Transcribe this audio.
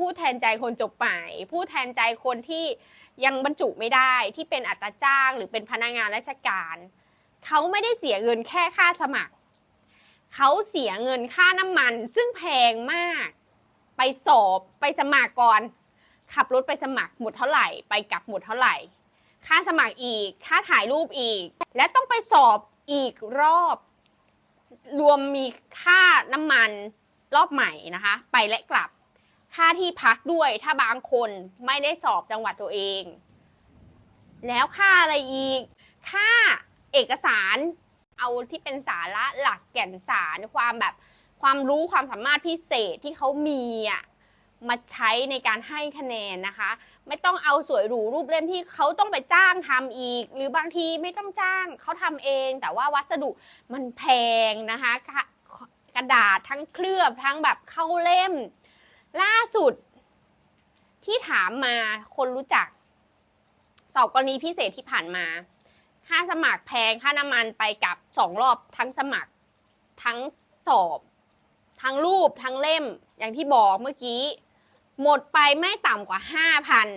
พูดแทนใจคนจบใหม่พูดแทนใจคนที่ยังบรรจุไม่ได้ที่เป็นอัตราจ้างหรือเป็นพนักงานราชการ เขาไม่ได้เสียเงินแค่ค่าสมัคร เขาเสียเงินค่าน้ำมัน ซึ่งแพงมาก ไปสอบไปสมัครก่อน ขับรถไปสมัครหมดเท่าไหร่ ไปกลับหมดเท่าไหร่ ค่าสมัครอีก ค่าถ่ายรูปอีก และต้องไปสอบอีกรอบ รวมมีค่าน้ำมันรอบใหม่นะคะ ไปและกลับ ค่าที่พักด้วยถ้าบางคนไม่ได้สอบจังหวัดตัวเอง แล้วค่าอะไรอีก ค่าเอกสาร เอาที่เป็นสาระหลักแก่นสารความแบบความรู้ความสามารถพิเศษที่เขามีอะมาใช้ในการให้คะแนนนะคะ ไม่ต้องเอาสวยหรูรูปเล่มที่เขาต้องไปจ้างทำอีก หรือบางทีไม่ต้องจ้างเขาทำเอง แต่ว่าวัสดุมันแพงนะคะ กระดาษทั้งเคลือบทั้งแบบเข้าเล่ม ล่าสุด ที่ถามมาคนรู้จัก สอบกรณีพิเศษที่ผ่านมา ค่าสมัครแพงค่าน้ำมันไปกับสองรอบทั้งสมัคร ทั้งสอบ ทั้งรูปทั้งเล่มอย่างที่บอกเมื่อกี้ หมดไปไม่ต่ำกว่า 5,000